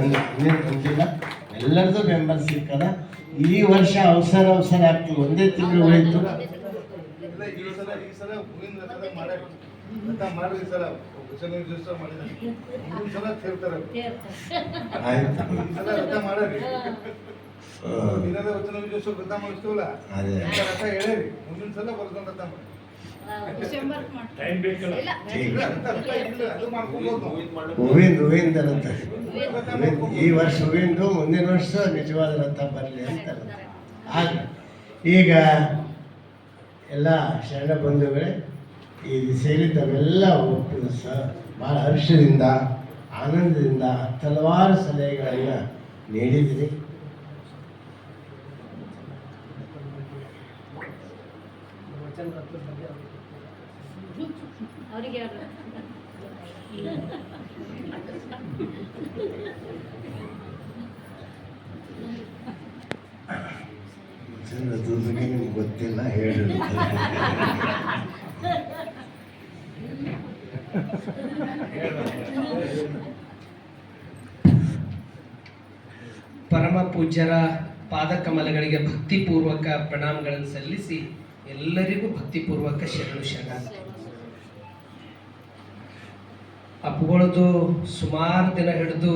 ಇನ್ನೇನು ಗೊತ್ತಿಲ್ಲ ಎಲ್ಲರದು ಬೆಂಬಲ ಸಿಕ್ಕದ ಈ ವರ್ಷ ಅವಸರ ಅವಸರ ಆಗ್ತದೆ. ಒಂದೇ ತಿಂಗಳು ಮಾಡಿಸ್ತೀವಲ್ಲ ಅದೇ. ಹೂವಿಂದ ಹೂವಿಂದ ಈ ವರ್ಷ ಹೂವಿಂದು ಮುಂದಿನ ವರ್ಷ ನಿಜವಾದ ರಥ ಬರಲಿ ಅಂತ ಆಗ ಈಗ ಎಲ್ಲ ಶರಣ ಬಂಧುಗಳೇ ಈ ಸೇರಿ ತಾವೆಲ್ಲ ಒಟ್ಟು ಸ ಭಾಳ ಹರ್ಷದಿಂದ ಆನಂದದಿಂದ ಹಲವಾರು ಸಲಹೆಗಳನ್ನು ನೀಡಿದಿರಿ. ಅವರಿಗೆ ಅದ್ರ ಬಗ್ಗೆ ನಿಮ್ಗೆ ಗೊತ್ತಿಲ್ಲ ಹೇಳಿ ಪರಮ ಪೂಜ್ಯರ ಪಾದಕಮಲಗಳಿಗೆ ಭಕ್ತಿಪೂರ್ವಕ ಪ್ರಣಾಮಗಳನ್ನು ಸಲ್ಲಿಸಿ ಎಲ್ಲರಿಗೂ ಭಕ್ತಿಪೂರ್ವಕ ಶರಣು ಶರಣಾರ್ಥಿ ಅಪ್ಪುಗಳದ್ದು ಸುಮಾರು ದಿನ ಹಿಡಿದು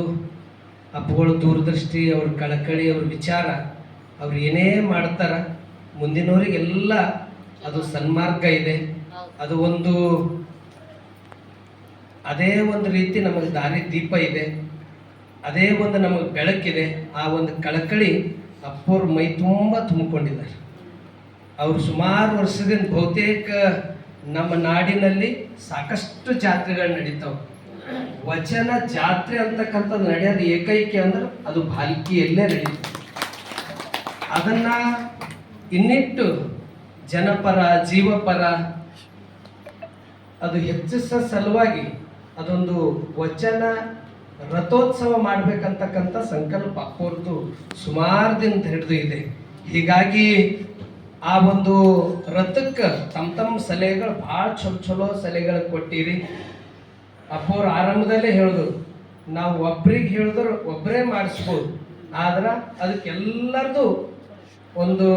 ಅಪ್ಪುಗಳ ದೂರದೃಷ್ಟಿ, ಅವ್ರ ಕಳಕಳಿ, ಅವ್ರ ವಿಚಾರ, ಅವ್ರು ಏನೇ ಮಾಡ್ತಾರ, ಮುಂದಿನವರಿಗೆಲ್ಲ ಅದು ಸನ್ಮಾರ್ಗ ಇದೆ. ಅದು ಒಂದು, ಅದೇ ಒಂದು ರೀತಿ ನಮಗೆ ದಾರಿ ದೀಪ ಇದೆ. ಅದೇ ಒಂದು ನಮಗೆ ಬೆಳಕಿದೆ. ಆ ಒಂದು ಕಳಕಳಿ ಅಪ್ಪೋರ್ ಮೈ ತುಂಬ ತುಂಬಿಕೊಂಡಿದ್ದಾರೆ. ಅವರು ಸುಮಾರು ವರ್ಷದಿಂದ ಬಹುತೇಕ ನಮ್ಮ ನಾಡಿನಲ್ಲಿ ಸಾಕಷ್ಟು ಜಾತ್ರೆಗಳು ನಡೀತಾವೆ. ವಚನ ಜಾತ್ರೆ ಅಂತಕ್ಕಂಥದ್ದು ನಡೆಯೋದು ಏಕೈಕ ಅಂದ್ರೆ ಅದು ಬಾಲ್ಕಿಯಲ್ಲೇ ನಡೀತದೆ. ಅದನ್ನ ಇನ್ನಿಟ್ಟು ಜನಪರ, ಜೀವಪರ ಅದು ಹೆಚ್ಚಿಸ ಸಲುವಾಗಿ ಅದೊಂದು ವಚನ ರಥೋತ್ಸವ ಮಾಡ್ಬೇಕಂತಕ್ಕಂಥ ಸಂಕಲ್ಪ ಅವ್ರದ್ದು ಸುಮಾರು ದಿನ ಹಿಡಿದು ಇದೆ. ಹೀಗಾಗಿ ಆ ಒಂದು ರಥಕ್ಕೆ ತಮ್ಮ ತಮ್ಮ ಸಲಹೆಗಳು ಭಾಳ ಚಲೋ ಚಲೋ ಸಲಹೆಗಳು ಕೊಟ್ಟಿರಿ. ಅಪ್ಪವ್ರು ಆರಂಭದಲ್ಲೇ ಹೇಳಿದ್ರು ನಾವು ಒಬ್ರಿಗೆ ಹೇಳಿದ್ರು ಒಬ್ಬರೇ ಮಾಡಿಸ್ಬೋದು. ಆದ್ರೆ ಅದಕ್ಕೆಲ್ಲರದು ಒಂದು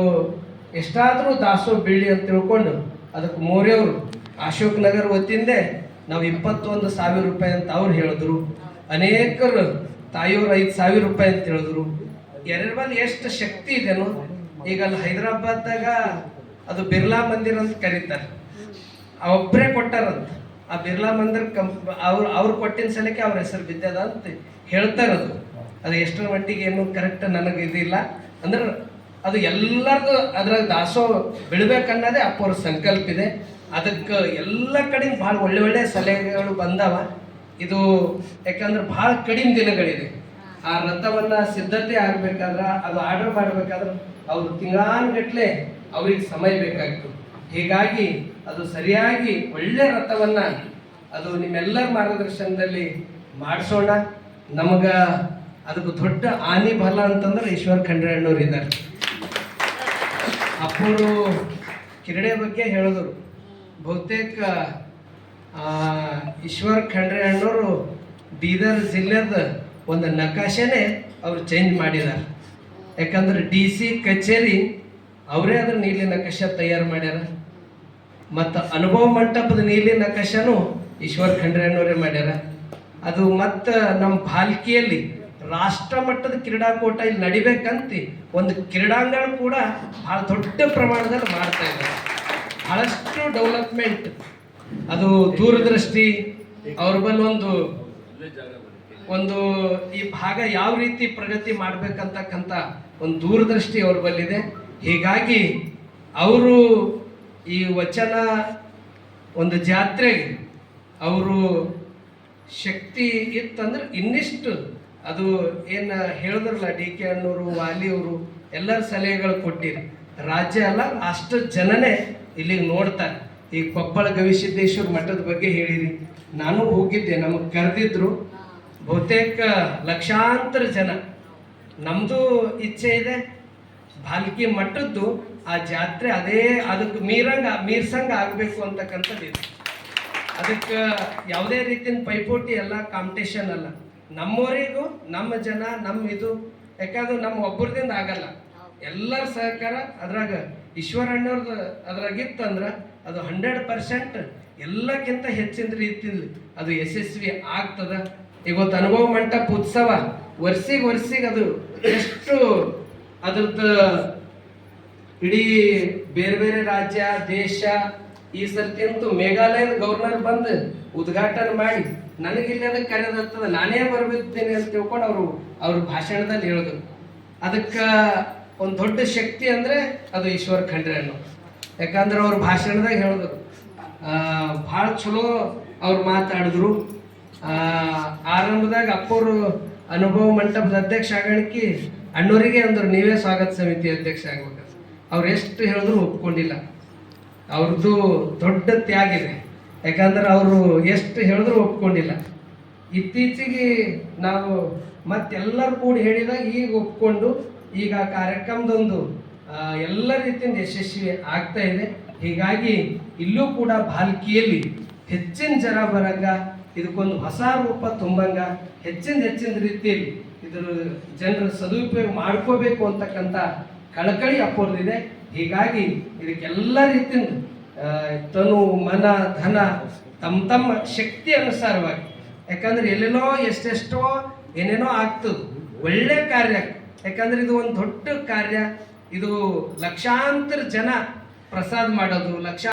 ಎಷ್ಟಾದರೂ ದಾಸೋ ಬೀಳಿ ಅಂತ ತಿಳ್ಕೊಂಡು ಅದಕ್ಕೆ ಮೋರ್ಯವರು ಅಶೋಕ್ ನಗರ್ ಒತ್ತಿಂದೆ ನಾವು ಇಪ್ಪತ್ತೊಂದು ಸಾವಿರ ರೂಪಾಯಿ ಅಂತ ಅವ್ರು ಹೇಳಿದ್ರು. ಅನೇಕರು ತಾಯಿಯವರು ಐದು ಸಾವಿರ ರೂಪಾಯಿ ಅಂತ ಹೇಳಿದ್ರು. ಎರಡು ಎಷ್ಟು ಶಕ್ತಿ ಇದೆನೋ ಈಗ ಅಲ್ಲಿ ಹೈದರಾಬಾದ್ದಾಗ ಅದು ಬಿರ್ಲಾ ಮಂದಿರ ಅಂತ ಕರೀತಾರೆ. ಒಬ್ಬರೇ ಕೊಟ್ಟಾರಂತ. ಆ ಬಿರ್ಲಾ ಮಂದಿರ ಕಂಪ್, ಅವ್ರು ಅವ್ರು ಕೊಟ್ಟಿನ ಸಲಕ್ಕೆ ಅವ್ರ ಹೆಸರು ಬಿದ್ದದ ಅಂತ ಹೇಳ್ತಾರದು ಅದು. ಎಷ್ಟರ ಮಟ್ಟಿಗೆ ಏನು ಕರೆಕ್ಟ್ ನನಗೆ ಇದಿಲ್ಲ. ಅಂದ್ರೆ ಅದು ಎಲ್ಲರದು ಅದ್ರಾಗ ದಾಸೋ ಬೆಳಿಬೇಕನ್ನೋದೇ ಅಪ್ಪವ್ರ ಸಂಕಲ್ಪ ಇದೆ. ಅದಕ್ಕೆ ಎಲ್ಲ ಕಡೆಯಿಂದ ಭಾಳ ಒಳ್ಳೆ ಒಳ್ಳೆ ಸಲಹೆಗಳು ಬಂದವ. ಇದು ಯಾಕಂದ್ರೆ ಭಾಳ ಕಡಿಮೆ ದಿನಗಳಿದೆ. ಆ ರಥವನ್ನ ಸಿದ್ಧತೆ ಆಗ್ಬೇಕಾದ್ರ, ಅದು ಆರ್ಡರ್ ಮಾಡ್ಬೇಕಾದ್ರೆ ಅವ್ರು ತಿಂಗಳಾನ್ಗಟ್ಲೆ ಅವ್ರಿಗೆ ಸಮಯ ಬೇಕಾಗಿತ್ತು ಹೀಗಾಗಿ ಅದು ಸರಿಯಾಗಿ ಒಳ್ಳೆ ರಥವನ್ನ ಅದು ನಿಮ್ಮೆಲ್ಲರ ಮಾರ್ಗದರ್ಶನದಲ್ಲಿ ಮಾಡಿಸೋಣ. ನಮಗ ಅದಕ್ಕೆ ದೊಡ್ಡ ಆನಿ ಬಲ ಅಂತಂದ್ರೆ ಈಶ್ವರ್ ಖಂಡ್ರೆ ಅಣ್ಣವ್ರು ಇದ್ದಾರೆ. ಅಪ್ಪರು ಕಿರಡೆ ಬಗ್ಗೆ ಹೇಳಿದ್ರು ಬಹುತೇಕ ಈಶ್ವರ್ ಖಂಡ್ರೆ ಅಣ್ಣವರು ಬೀದರ್ ಜಿಲ್ಲೆದ ಒಂದು ನಕಾಶೆನೇ ಅವರು ಚೇಂಜ್ ಮಾಡಿದ್ದಾರೆ. ಯಾಕಂದ್ರೆ ಡಿ ಸಿ ಕಚೇರಿ ಅವರೇ ಅದ್ರ ನೀಲಿ ಕಷ ತಯಾರು ಮಾಡ್ಯಾರ. ಮತ್ತು ಅನುಭವ ಮಂಟಪದ ನೀಲಿ ನಕಾಶನು ಈಶ್ವರ್ ಅನ್ನೋರೇ ಮಾಡ್ಯಾರ. ಅದು ಮತ್ತು ನಮ್ಮ ಬಾಲ್ಕಿಯಲ್ಲಿ ರಾಷ್ಟ್ರ ಮಟ್ಟದ ಕ್ರೀಡಾಕೂಟ ಇಲ್ಲಿ ನಡಿಬೇಕಂತ ಒಂದು ಕ್ರೀಡಾಂಗಣ ಕೂಡ ಭಾಳ ದೊಡ್ಡ ಪ್ರಮಾಣದಲ್ಲಿ ಮಾಡ್ತಾ ಇದ್ದಾರೆ. ಬಹಳಷ್ಟು ಡೆವಲಪ್ಮೆಂಟ್. ಅದು ದೂರದೃಷ್ಟಿ, ಅವ್ರ ಬಲ್ಲಿ ಒಂದು ಒಂದು ಈ ಭಾಗ ಯಾವ ರೀತಿ ಪ್ರಗತಿ ಮಾಡಬೇಕಂತಕ್ಕಂಥ ಒಂದು ದೂರದೃಷ್ಟಿ ಅವ್ರ ಬಲ್ಲಿದೆ. ಹೀಗಾಗಿ ಅವರು ಈ ವಚನ ಒಂದು ಜಾತ್ರೆಗೆ ಅವರು ಶಕ್ತಿ ಇತ್ತಂದ್ರೆ ಇನ್ನಿಷ್ಟು ಅದು ಏನು ಹೇಳಿದ್ರಲ್ಲ ಡಿ ಕೆ ಅಣ್ಣವರು ವಾಲಿಯವರು ಎಲ್ಲರ ಸಲಹೆಗಳು ಕೊಟ್ಟಿರಿ. ರಾಜ್ಯ ಅಲ್ಲ, ಅಷ್ಟು ಜನನೇ ಇಲ್ಲಿಗೆ ನೋಡ್ತಾರೆ. ಈ ಕೊಪ್ಪಳ ಗವಿಸಿದ್ದೇಶ್ವರ ಮಠದ ಬಗ್ಗೆ ಹೇಳಿರಿ. ನಾನು ಹೋಗಿದ್ದೆ, ನಮಗೆ ಕರೆದಿದ್ರು. ಬಹುತೇಕ ಲಕ್ಷಾಂತರ ಜನ. ನಮ್ಮದು ಇಚ್ಛೆ ಇದೆ, ಭಾಲ್ಕಿ ಮಟ್ಟದ್ದು ಆ ಜಾತ್ರೆ ಅದೇ ಅದಕ್ಕೆ ಮೀರಂಗ, ಮೀರ್ಸಂಗ ಆಗಬೇಕು ಅಂತಕ್ಕಂಥದ್ದು ಇದೆ. ಅದಕ್ಕೆ ಯಾವುದೇ ರೀತಿಯ ಪೈಪೋಟಿ ಅಲ್ಲ ಕಾಂಪಿಟೇಷನ್ ಅಲ್ಲ. ನಮ್ಮವರಿಗೂ, ನಮ್ಮ ಜನ, ನಮ್ಮ ಇದು, ಯಾಕಂದ್ರೆ ನಮ್ಮ ಒಬ್ಬರದಿಂದ ಆಗಲ್ಲ. ಎಲ್ಲರ ಸಹಕಾರ ಅದ್ರಾಗ ಈಶ್ವರಣ್ಣವ್ರದ್ದು ಅದ್ರಾಗಿತ್ತಂದ್ರೆ ಅದು ಹಂಡ್ರೆಡ್ ಪರ್ಸೆಂಟ್ ಎಲ್ಲಕ್ಕಿಂತ ಹೆಚ್ಚಿನ ರೀತಿಯಲ್ಲಿ ಅದು ಯಶಸ್ವಿ ಆಗ್ತದ. ಇವತ್ತು ಅನುಭವ ಮಂಟಪ ಉತ್ಸವ ವರ್ಷಿಗೆ ವರ್ಷಿಗೆ ಅದು ಎಷ್ಟು ಅದ್ರದ್ದು ಇಡೀ ಬೇರೆ ಬೇರೆ ರಾಜ್ಯ, ದೇಶ ಈ ಸರ್ತಿ ಅಂತೂ ಮೇಘಾಲಯದ ಗವರ್ನರ್ ಬಂದು ಉದ್ಘಾಟನೆ ಮಾಡಿ ನನಗೆ ಇಲ್ಲಿ ಅದಕ್ಕೆ ಕರೆದತ್ತದ. ನಾನೇ ಬರ್ಬಿದ್ದೇನೆ ಅಂತ ತಿಳ್ಕೊಂಡು ಅವರು, ಅವ್ರ ಭಾಷಣದಲ್ಲಿ ಹೇಳಿದ್ರು. ಅದಕ್ಕೆ ಒಂದು ದೊಡ್ಡ ಶಕ್ತಿ ಅಂದರೆ ಅದು ಈಶ್ವರ್ ಖಂಡ್ರೆ ಅನ್ನೋ. ಯಾಕಂದ್ರೆ ಅವ್ರ ಭಾಷಣದಾಗ ಹೇಳಿದ್ರು. ಭಾಳ ಚಲೋ ಅವ್ರು ಮಾತಾಡಿದ್ರು. ಆರಂಭದಾಗ ಅಪ್ಪವರು ಅನುಭವ ಮಂಟಪದ ಅಧ್ಯಕ್ಷ ಆಗಣಿಕೆ ಅಣ್ಣವರಿಗೆ ಅಂದ್ರು ನೀವೇ ಸ್ವಾಗತ ಸಮಿತಿ ಅಧ್ಯಕ್ಷ ಆಗ್ಬೇಕು ಅವ್ರು ಎಷ್ಟು ಹೇಳಿದ್ರು ಒಪ್ಕೊಂಡಿಲ್ಲ. ಅವ್ರದ್ದು ದೊಡ್ಡ ತ್ಯಾಗ ಇದೆ. ಯಾಕಂದ್ರೆ ಅವರು ಎಷ್ಟು ಹೇಳಿದ್ರು ಒಪ್ಕೊಂಡಿಲ್ಲ. ಇತ್ತೀಚೆಗೆ ನಾವು ಮತ್ತೆಲ್ಲರೂ ಕೂಡಿ ಹೇಳಿದಾಗ ಈಗ ಒಪ್ಕೊಂಡು ಈಗ ಆ ಕಾರ್ಯಕ್ರಮದೊಂದು ಎಲ್ಲ ರೀತಿಯಿಂದ ಯಶಸ್ವಿ ಆಗ್ತಾ ಇದೆ. ಹೀಗಾಗಿ ಇಲ್ಲೂ ಕೂಡ ಬಾಲ್ಕಿಯಲ್ಲಿ ಹೆಚ್ಚಿನ ಜನ ಬರಂಗ ಇದಕ್ಕೊಂದು ಹೊಸ ರೂಪ ತುಂಬಂಗ ಹೆಚ್ಚಿನ ಹೆಚ್ಚಿನ ರೀತಿಯಲ್ಲಿ ಇದರ ಜನರ ಸದುಪಯೋಗ ಮಾಡ್ಕೋಬೇಕು ಅಂತಕ್ಕಂಥ ಕಳಕಳಿ ಅಪ್ಪೋರ್ದಿದೆ ಹೀಗಾಗಿ ಇದಕ್ಕೆಲ್ಲ ರೀತಿಯ ತನು, ಮನ, ಧನ ತಮ್ಮ ತಮ್ಮ ಶಕ್ತಿ ಅನುಸಾರವಾಗಿ, ಯಾಕಂದ್ರೆ ಎಲ್ಲೆಲ್ಲೋ ಎಷ್ಟೆಷ್ಟೋ ಏನೇನೋ ಆಗ್ತದೆ, ಒಳ್ಳೆ ಕಾರ್ಯ. ಯಾಕಂದ್ರೆ ಇದು ಒಂದು ದೊಡ್ಡ ಕಾರ್ಯ. ಇದು ಲಕ್ಷಾಂತರ ಜನ ಪ್ರಸಾದ ಮಾಡೋದು, ಲಕ್ಷ